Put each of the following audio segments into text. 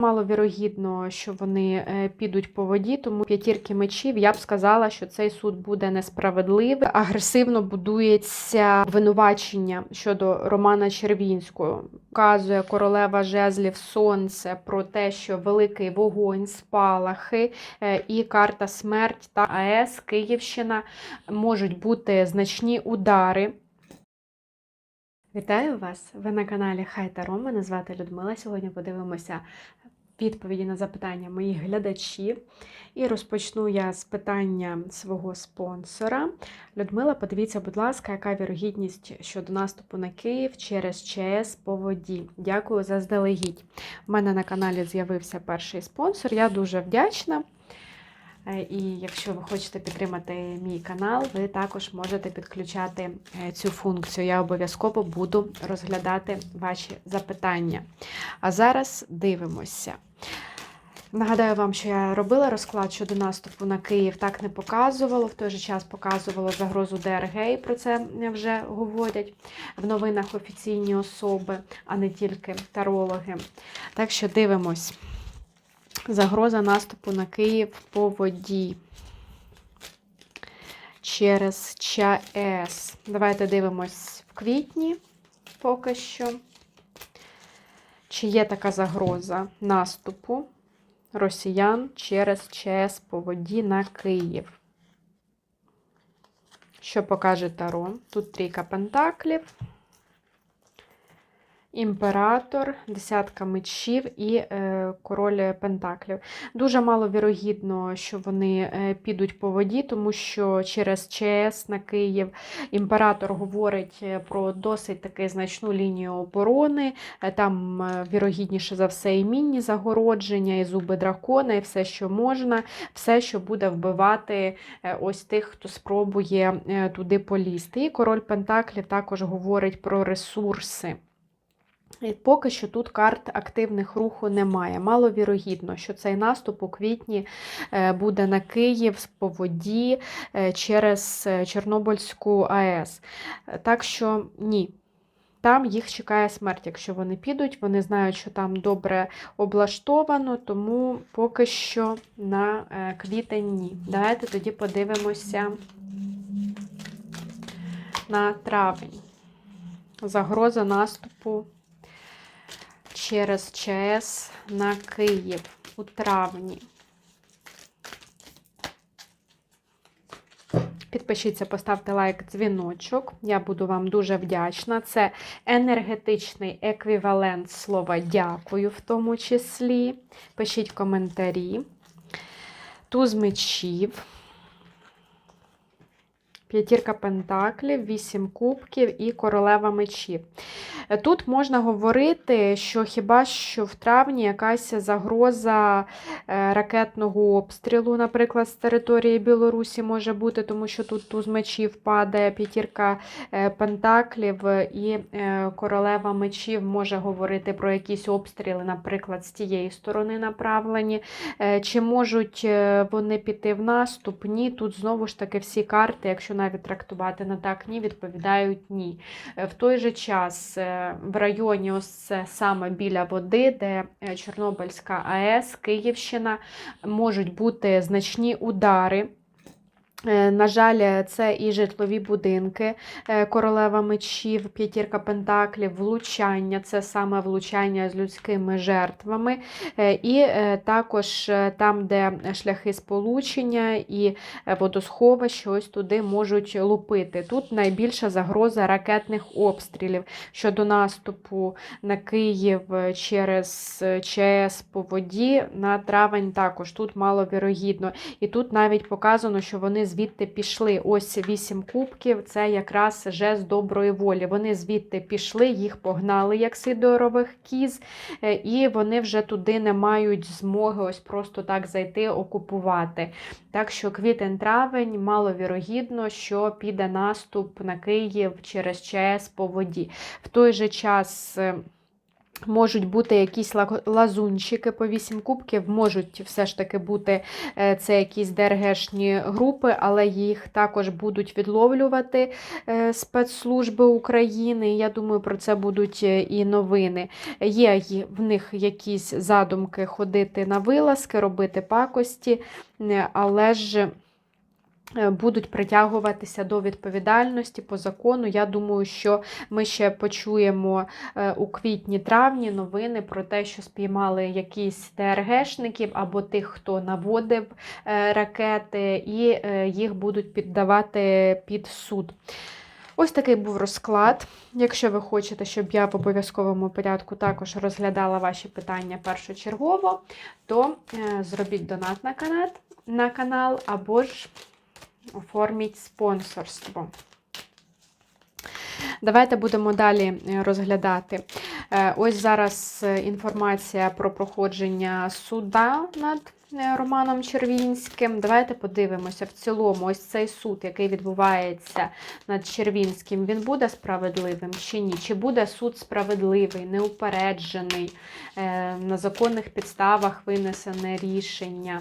Маловірогідно, що вони е, підуть по воді, тому п'ятірки мечів я б сказала, що цей суд буде несправедливий. Агресивно будується обвинувачення щодо Романа Червінського. Вказує королева жезлів сонце про те, що великий вогонь, спалахи е, і карта смерть та АЕС Київщина можуть бути значні удари. Вітаю вас! Ви на каналі Хай Таро. Мене звати Людмила. Сьогодні подивимося відповіді на запитання моїх глядачів. І розпочну я з питання свого спонсора. Людмила, подивіться, будь ласка, яка вірогідність щодо наступу на Київ через ЧАЕС по воді. Дякую за здалегідь. У мене на каналі з'явився перший спонсор. Я дуже вдячна. Е, І якщо ви хочете підтримати мій канал, ви також можете підключати е, цю функцію. Я обов'язково буду розглядати ваші запитання. А зараз дивимося. Нагадаю вам, що я робила розклад щодо наступу на Київ, так не показувало. В той же час показувало загрозу ДРГ, і про це вже говорять в новинах офіційні особи, а не тільки тарологи. Так що дивимось. Загроза наступу на Київ по воді через ЧАЕС. Давайте дивимось в квітні поки що. Чи є така загроза наступу росіян через ЧС по воді на Київ? Що покаже Таро? Тут трійка пентаклів. Імператор, десятка мечів і е, король пентаклів. Дуже маловірогідно, що вони е, підуть по воді, тому що через ЧС на Київ імператор говорить е, про досить таки значну лінію оборони. Е, Там вірогідніше за все і мінні загородження, і зуби дракона, і все, що можна, все, що буде вбивати ось тих, хто спробує туди полізти. І король пентаклів також говорить про ресурси. Поки що тут карт активних руху немає. Маловірогідно, що цей наступ у квітні е, буде на Київ по воді е, через е, Чорнобильську АЕС. Так що ні. Там їх чекає смерть, якщо вони підуть. Вони знають, що там добре облаштовано, тому поки що на квітень ні. Давайте тоді подивимося на травень. Загроза наступу через ЧАЕС на Київ у травні. Підпишіться, поставте лайк, дзвіночок. Я буду вам дуже вдячна. Це енергетичний еквівалент слова дякую, в тому числі. Пишіть коментарі. Туз мечів. П'ятірка пентаклів, вісім кубків і королева мечів. Тут можна говорити, що хіба що в травні якась загроза е, ракетного обстрілу, наприклад, з території Білорусі може бути, тому що тут туз мечів падає, п'ятірка е, пентаклів і е, королева мечів може говорити про якісь обстріли, наприклад, з тієї сторони направлені. Чи можуть вони піти в наступ? Ні. Тут знову ж таки всі карти, якщо навіть трактувати на так, ні, відповідають ні. В той же час в районі, ось саме біля води, де е, Чорнобильська АЕС, Київщина, можуть бути значні удари. Е, На жаль, це і житлові будинки, е, королева мечів, п'ятірка пентаклів, влучання, це саме влучання з людськими жертвами. Е, І також там, де шляхи сполучення і водосховища, ось туди можуть лупити. Тут найбільша загроза ракетних обстрілів щодо наступу на Київ через ЧАЕС по воді на травень також. Тут маловірогідно. І тут навіть показано, що вони звідти пішли. Ось вісім кубків, це якраз жест доброї волі. Вони звідти пішли, їх погнали, як сидорових кіз, е, і вони вже туди не мають змоги ось просто так зайти, окупувати. Так що квітень-травень маловірогідно, що піде наступ на Київ через ЧАЕС по воді. В той же час. Можуть бути якісь ла- лазунчики по 8 кубків, можуть все ж таки бути е, це якісь ДРГшні групи, але їх також будуть відловлювати е, спецслужби України. Я думаю, про це будуть е, і новини. Є в них якісь задумки ходити на вилазки, робити пакості, але ж. Е, Будуть притягуватися до відповідальності по закону. Я думаю, що ми ще почуємо е, у квітні-травні новини про те, що спіймали якісь ДРГшників або тих, хто наводив е, ракети, і їх будуть піддавати під суд. Ось такий був розклад. Якщо ви хочете, щоб я в обов'язковому порядку також розглядала ваші питання першочергово, то зробіть донат на канал, на канал або ж оформіть спонсорство. Давайте будемо далі е, розглядати. Е, Ось зараз е, інформація про проходження суда над Романом Червінським. Давайте подивимося в цілому, ось цей суд, який відбувається над Червінським, він буде справедливим чи ні? Чи буде суд справедливий, неупереджений, на законних підставах винесене рішення?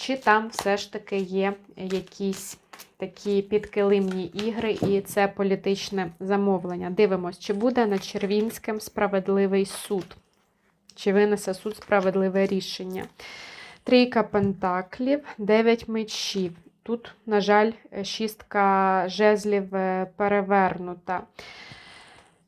Чи там все ж таки є якісь такі підкилимні ігри, і це політичне замовлення. Дивимось, чи буде над Червінським справедливий суд, чи винесе суд справедливе рішення. Трійка пентаклів, дев'ять мечів. Тут, на жаль, шістка жезлів е, перевернута.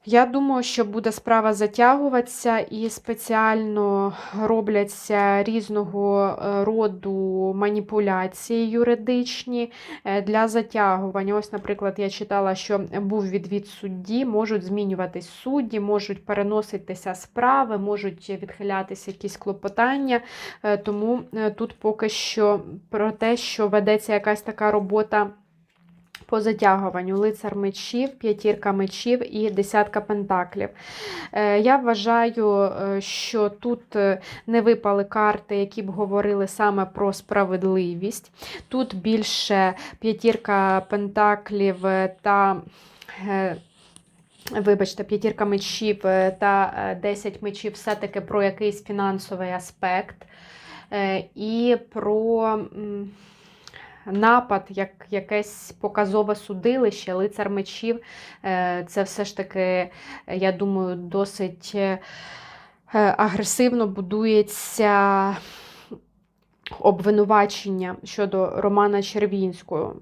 Я думаю, що буде справа затягуватися і спеціально робляться різного е, роду маніпуляції юридичні е, для затягування. Ось, наприклад, я читала, що був відвід судді, можуть змінюватись судді, можуть переноситися справи, можуть відхилятися якісь клопотання. Е, Тому тут поки що про те, що ведеться якась така робота. По затягуванню лицар мечів, п'ятірка мечів і десятка пентаклів. Е, Я вважаю, е, що тут е, не випали карти, які б говорили саме про справедливість. Тут більше п'ятірка пентаклів та. Вибачте, п'ятірка мечів та е, 10 мечів все-таки про якийсь фінансовий аспект і про напад, як якесь показове судилище, лицар мечів. Е, Це все ж таки, я думаю, досить е, агресивно будується обвинувачення щодо Романа Червінського.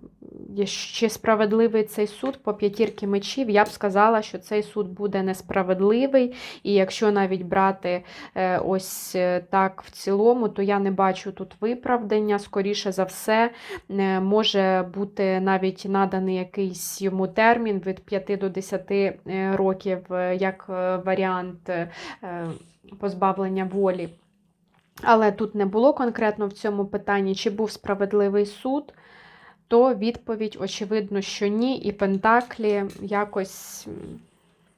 Чи справедливий цей суд по п'ятірки мечів? Я б сказала, що цей суд буде несправедливий, і якщо навіть брати е, ось е, так в цілому, то я не бачу тут виправдання. Скоріше за все, е, може бути навіть наданий якийсь йому термін від 5 до 10 е, років, як варіант позбавлення волі. Але тут не було конкретно в цьому питанні, чи був справедливий суд, то відповідь, очевидно, що ні, і Пентаклі якось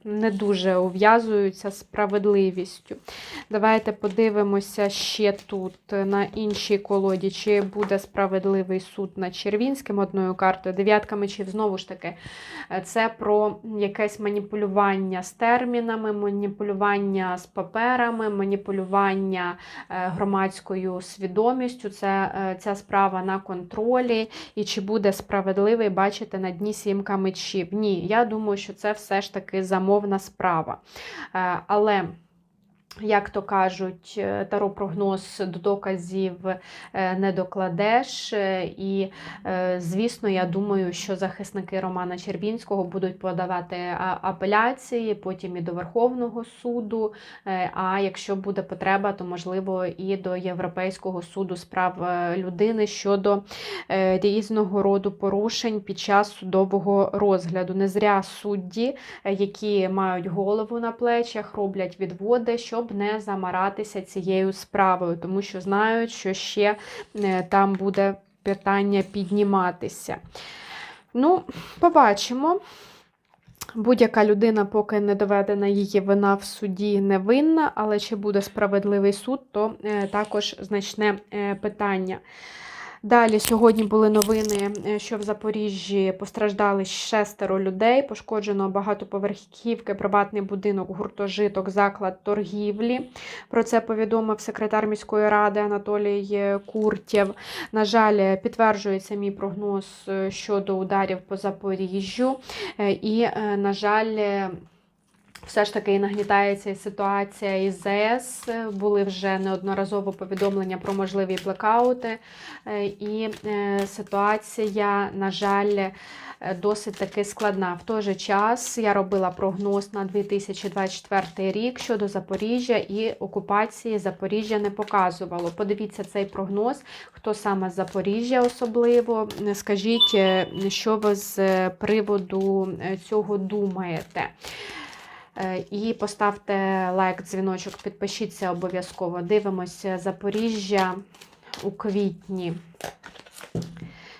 не дуже ув'язуються з справедливістю. Давайте подивимося ще тут на іншій колоді, чи буде справедливий суд над Червінським одною картою. Дев'ятка мечів, знову ж таки, е, це про якесь маніпулювання з термінами, маніпулювання з паперами, маніпулювання е, громадською свідомістю. Це е, ця справа на контролі. І чи буде справедливий, бачите, на дні сімка мечів. Ні, я думаю, що це все ж таки замовна справа. Е, Але. Як то кажуть, е, таро прогноз до доказів е, не докладеш. е, І, звісно, я думаю, що захисники Романа Червінського будуть подавати апеляції, потім і до Верховного суду. А якщо буде потреба, то можливо і до Європейського суду з прав людини щодо різного роду порушень під час судового розгляду. Не зря судді, які мають голову на плечах, роблять відводи, щоб не замаратися цією справою, тому що знають, що ще е, там буде питання підніматися. Ну, побачимо. Будь-яка людина, поки не доведена її вина в суді, невинна, але чи буде справедливий суд, то е, також значне е, питання. Далі сьогодні були новини, е, що в Запоріжжі постраждали шестеро людей, пошкоджено багатоповерхівки, приватний будинок, гуртожиток, заклад торгівлі. Про це повідомив секретар міської ради Анатолій Куртєв. На жаль, підтверджується мій прогноз е, щодо ударів по Запоріжжю. Е, І, е, на жаль, все ж таки нагнітається і ситуація із ЗС. Були вже неодноразово повідомлення про можливі блекаути. Е, І е, ситуація, на жаль, е, досить таки складна. В той же час я робила прогноз на 2024 рік щодо Запоріжжя і окупації Запоріжжя не показувало. Подивіться цей прогноз, хто саме з Запоріжжя особливо. Скажіть, що ви з приводу цього думаєте? Е, І поставте лайк, дзвіночок, підпишіться обов'язково. Дивимося Запоріжжя у квітні.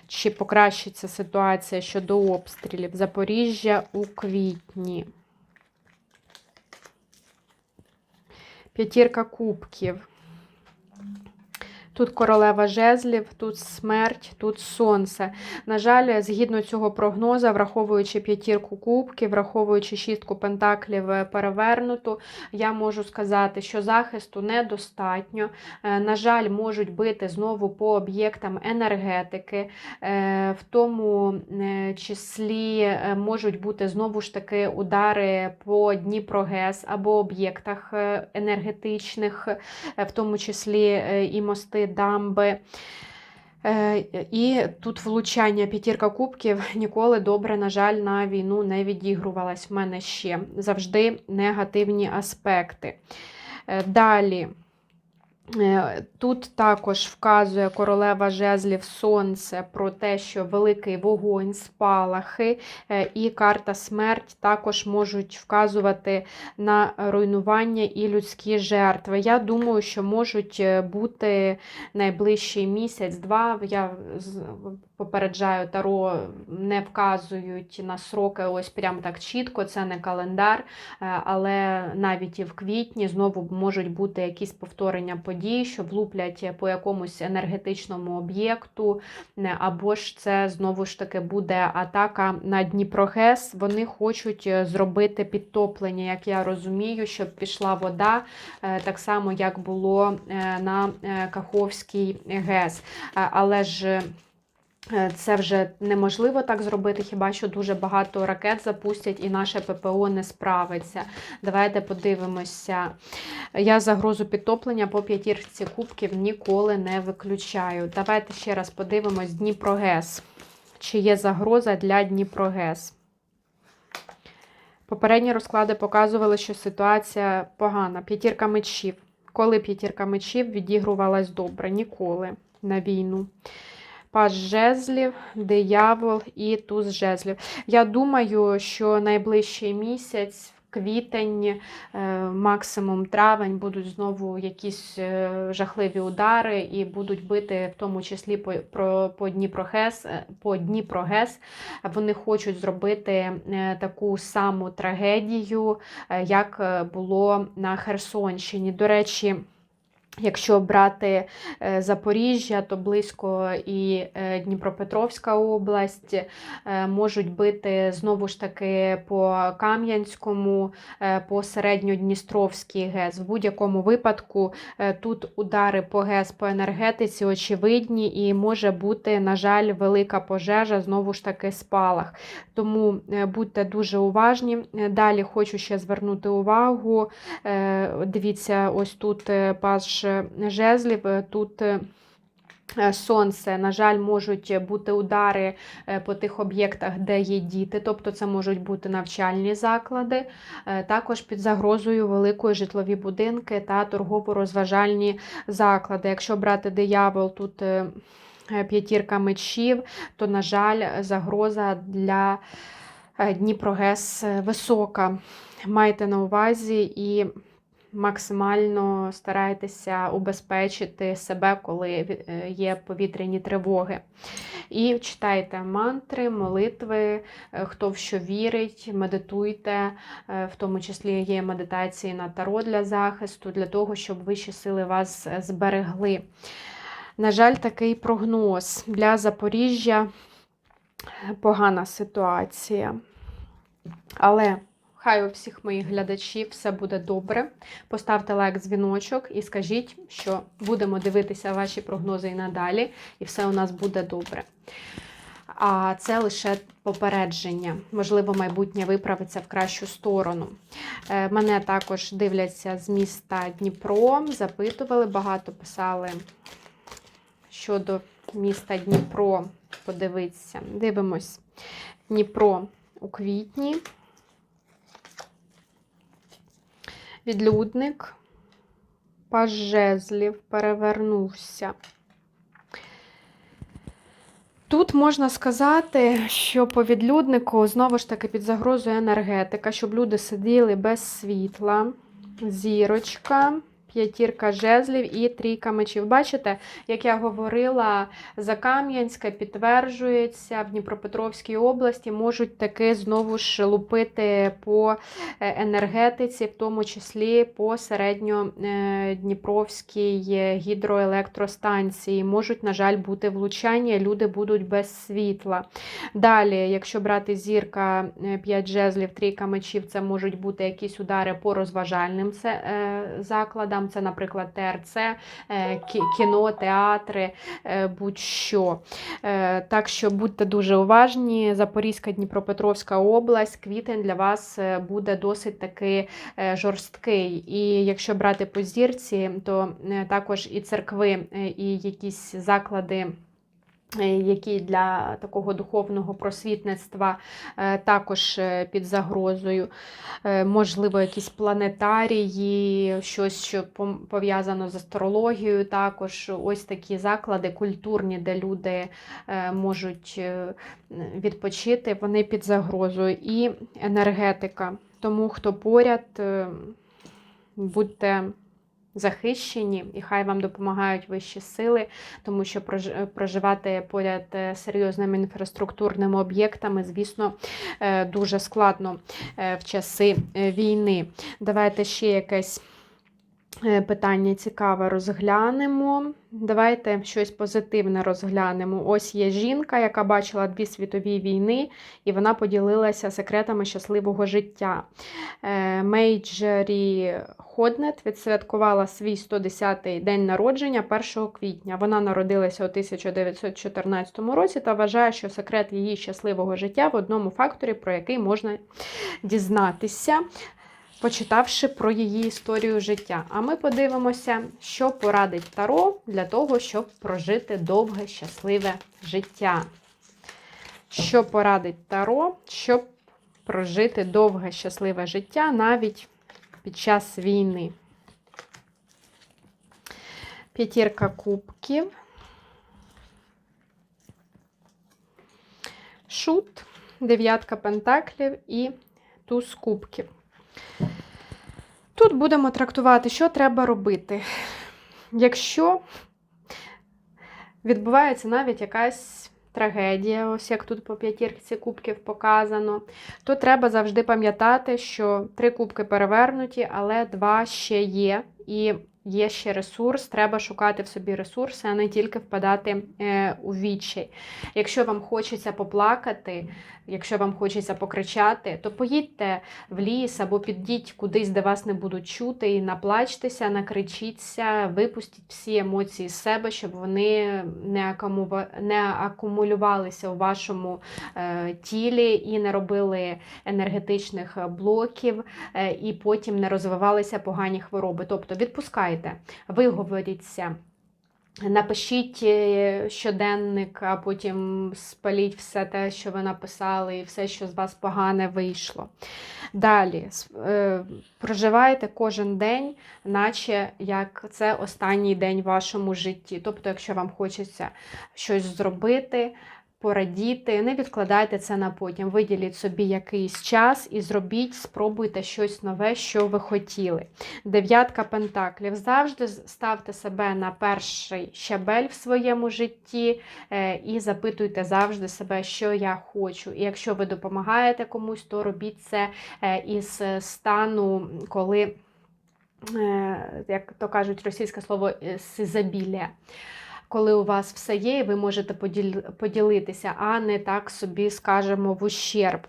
Чи покращиться ситуація щодо обстрілів? Запоріжжя у квітні. П'ятірка кубків. Тут королева жезлів, тут смерть, тут сонце. На жаль, згідно цього прогноза, враховуючи п'ятірку кубків, враховуючи шістку пентаклів е, перевернуту, я можу сказати, що захисту недостатньо. Е, На жаль, можуть бити знову по об'єктам енергетики, Е, в тому числі можуть бути знову ж таки удари по Дніпрогес або об'єктах енергетичних, в тому числі і мости, дамби. Е, І тут влучання п'ятірка кубків ніколи добре, на жаль, на війну не відігрувалась в мене ще. Завжди негативні аспекти. Е, Далі. Е, Тут також вказує королева жезлів сонце про те, що великий вогонь, спалахи е, і карта смерть також можуть вказувати на руйнування і людські жертви. Я думаю, що можуть е, бути найближчий місяць-два. Я попереджаю, таро не вказують на сроки ось прям так чітко, це не календар, е, але навіть і в квітні знову можуть бути якісь повторення подій, що влуплять по якомусь енергетичному об'єкту, або ж це знову ж таки буде атака на Дніпрогес. Вони хочуть е, зробити підтоплення, як я розумію, щоб пішла вода, е, так само як було е, на е, Каховський ГЕС. Е, Але ж Е, Це вже неможливо так зробити, хіба що дуже багато ракет запустять і наше ППО не справиться. Давайте подивимося. Я загрозу підтоплення по п'ятірці кубків ніколи не виключаю. Давайте ще раз подивимось Дніпрогес. Чи є загроза для Дніпрогес? Попередні розклади показували, що ситуація погана. П'ятірка мечів. Коли п'ятірка мечів відігрувалась добре? Ніколи на війну. Паж жезлів, диявол і туз жезлів. Я думаю, що найближчий місяць, квітень, е, максимум травень, будуть знову якісь е, жахливі удари і будуть бити в тому числі по, про, по Дніпрогес, е, по Дніпрогес. Вони хочуть зробити таку саму трагедію, як було на Херсонщині. До речі, Якщо брати е, Запоріжжя, то близько і е, Дніпропетровська область е, можуть бити знову ж таки по Кам'янському, по середньодністровській ГЕС. В будь-якому випадку тут удари по ГЕС по енергетиці очевидні, і може бути, на жаль, велика пожежа, знову ж таки спалах. Тому будьте дуже уважні. Далі хочу ще звернути увагу. Дивіться, ось тут е, жезлів, е, тут. е, е, Сонце, на жаль, можуть бути удари по тих об'єктах, де є діти, тобто це можуть бути навчальні заклади, також під загрозою великої житлові будинки та торгово-розважальні заклади. Якщо брати диявол, тут п'ятірка мечів, то, на жаль, загроза для Дніпрогес висока. Майте на увазі і максимально старайтеся убезпечити себе, коли е, є повітряні тривоги. І читайте мантри, молитви, е, хто в що вірить, медитуйте, е, в тому числі є медитації на таро для захисту, для того, щоб вищі сили вас зберегли. На жаль, такий прогноз для Запоріжжя погана ситуація. Але хай у всіх моїх глядачів все буде добре. Поставте лайк, дзвіночок і скажіть, що будемо дивитися ваші прогнози і надалі, і все у нас буде добре. А це лише попередження. Можливо, майбутнє виправиться в кращу сторону. Е, Мене також дивляться з міста Дніпро, запитували, багато писали щодо міста Дніпро. Подивитися. Дивимось. Дніпро у квітні. Відлюдник. Паж перевернувся. Тут можна сказати, що по відлюднику знову ж таки під загрозою енергетика, щоб люди сиділи без світла, зірочка, п'ятірка жезлів і трійка мечів. Бачите, як я говорила, Закам'янська підтверджується в Дніпропетровській області, можуть таки знову ж лупити по е, енергетиці, в тому числі по середньодніпровській гідроелектростанції. Можуть, на жаль, бути влучання, люди будуть без світла. Далі, якщо брати зірка 5 жезлів, трійка мечів, це можуть бути якісь удари по розважальним це, закладам. Це, наприклад, ТРЦ, е, кіно, театри, е, будь-що. Е, Так що будьте дуже уважні. Запорізька Дніпропетровська область, квітень для вас буде досить таки жорсткий. І якщо брати по зірці, то також і церкви, і якісь заклади. Е, Які для такого духовного просвітництва е, також е, під загрозою, можливо, якісь планетарії, щось, що пов'язано з астрологією, також ось такі заклади культурні, де люди можуть відпочити, вони під загрозою. І енергетика. Тому хто поряд, будьте захищені, і хай вам допомагають вищі сили, тому що прож- проживати поряд е, серйозними інфраструктурними об'єктами, звісно, е, дуже складно е, в часи е, війни. Давайте ще якесь е, питання цікаве розглянемо. Давайте щось позитивне розглянемо. Ось є жінка, яка бачила дві світові війни, і вона поділилася секретами щасливого життя. Е, Мейджері Ходнет відсвяткувала свій 110-й день народження 1 квітня. Вона народилася у 1914 році та вважає, що секрет її щасливого життя в одному факторі, про який можна дізнатися, почитавши про її історію життя. А ми подивимося, що порадить Таро для того, щоб прожити довге щасливе життя. Що порадить Таро, щоб прожити довге щасливе життя навіть під час війни. П'ятірка кубків. Шут, дев'ятка пентаклів і туз кубків. Тут будемо трактувати, що треба робити. Якщо відбувається навіть якась трагедія, ось як тут по п'ятірці кубків показано, то треба завжди пам'ятати, що три кубки перевернуті, але два ще є. І є ще ресурс, треба шукати в собі ресурси, а не тільки впадати е, у відчай. Якщо вам хочеться поплакати, якщо вам хочеться покричати, то поїдьте в ліс або підіть кудись, де вас не будуть чути, і наплачтеся, накричіться, випустіть всі емоції з себе, щоб вони не, акумулювалися у вашому е, тілі і не робили енергетичних блоків, е, і потім не розвивалися погані хвороби. Тобто відпускайте, виговоріться. Напишіть е, щоденник, а потім спаліть все те, що ви написали, і все, що з вас погане вийшло. Далі е, проживайте кожен день, наче як це останній день в вашому житті. Тобто, якщо вам хочеться щось зробити, порадіти, не відкладайте це на потім. Виділіть собі якийсь час і зробіть, спробуйте щось нове, що ви хотіли. Дев'ятка пентаклів. Завжди ставте себе на перший щабель в своєму житті е, і запитуйте завжди себе, що я хочу. І якщо ви допомагаєте комусь, то робіть це е, із стану, коли, е, як то кажуть російське слово, з ізобілія. Коли у вас все є, і ви можете поділ- поділитися, а не так собі, скажемо, в ущерб.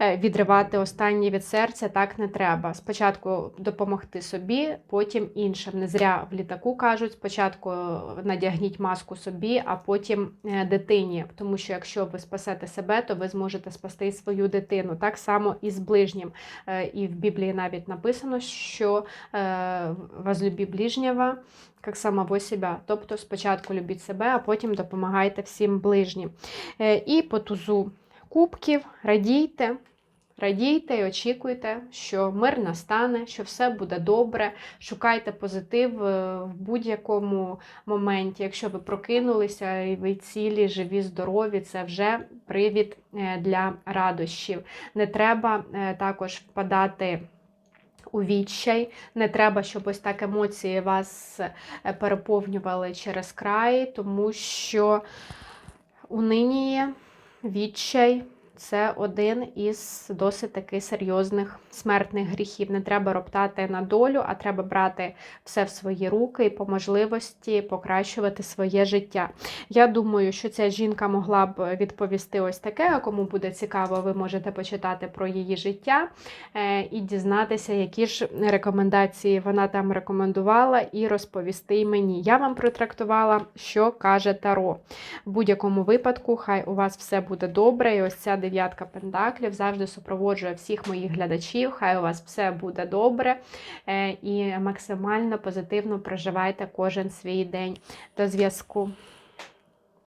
Е, Відривати останнє від серця так не треба. Спочатку допомогти собі, потім іншим. Не зря в літаку кажуть: спочатку надягніть маску собі, а потім е, дитині. Тому що якщо ви спасете себе, то ви зможете спасти і свою дитину. Так само і з ближнім. Е, І в Біблії навіть написано, що возлюби ближнього, як самого себе. Тобто спочатку любіть себе, а потім допомагайте всім ближнім. І по тузу кубків радійте. Радійте і очікуйте, що мир настане, що все буде добре. Шукайте позитив е, в будь-якому моменті. Якщо ви прокинулися і ви цілі, живі, здорові, це вже привід е, для радощів. Не треба е, також впадати у відчай, не треба, щоб ось так емоції вас переповнювали через край, тому що унинія, відчай це один із досить таки серйозних смертних гріхів. Не треба роптати на долю, а треба брати все в свої руки і по можливості покращувати своє життя. Я думаю, що ця жінка могла б відповісти ось таке. А кому буде цікаво, ви можете почитати про її життя е, і дізнатися, які ж рекомендації вона там рекомендувала, і розповісти мені. Я вам протрактувала, що каже Таро. В будь-якому випадку, хай у вас все буде добре. І ось ця дев'ятка пентаклів завжди супроводжує всіх моїх глядачів. Хай у вас все буде добре е, і максимально позитивно проживайте кожен свій день. До зв'язку.